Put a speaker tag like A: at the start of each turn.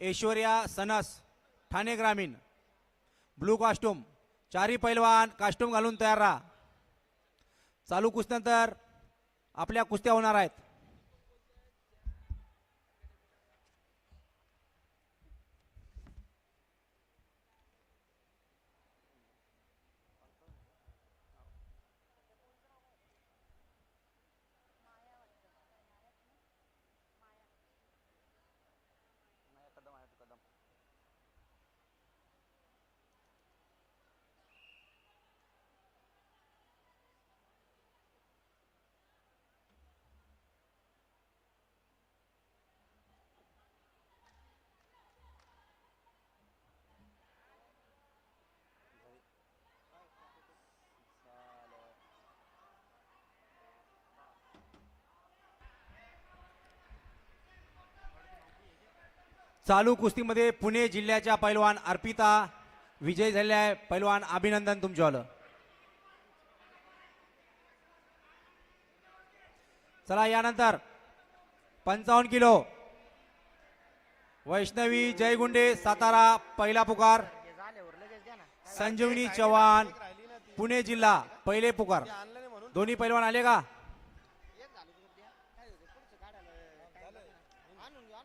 A: Aishwarya sons Thane ग्रामीण. Blue costume चारी पैलवान कास्ट्यूम घालून तयार राहा. चालू कुस्त्यानंतर आपल्या कुस्त्या होणार आहेत. चालू कुस्तीमध्ये पुणे जिल्ह्याच्या पैलवान अर्पिता विजय झाल्या आहे. पैलवान अभिनंदन तुमच्यावालं. चला यानंतर पंचावन्न किलो. वैष्णवी जयगुंडे सातारा पहिला पुकार. संजीवनी चव्हाण पुणे जिल्हा पहिले पुकार. दोन्ही पैलवान आले का?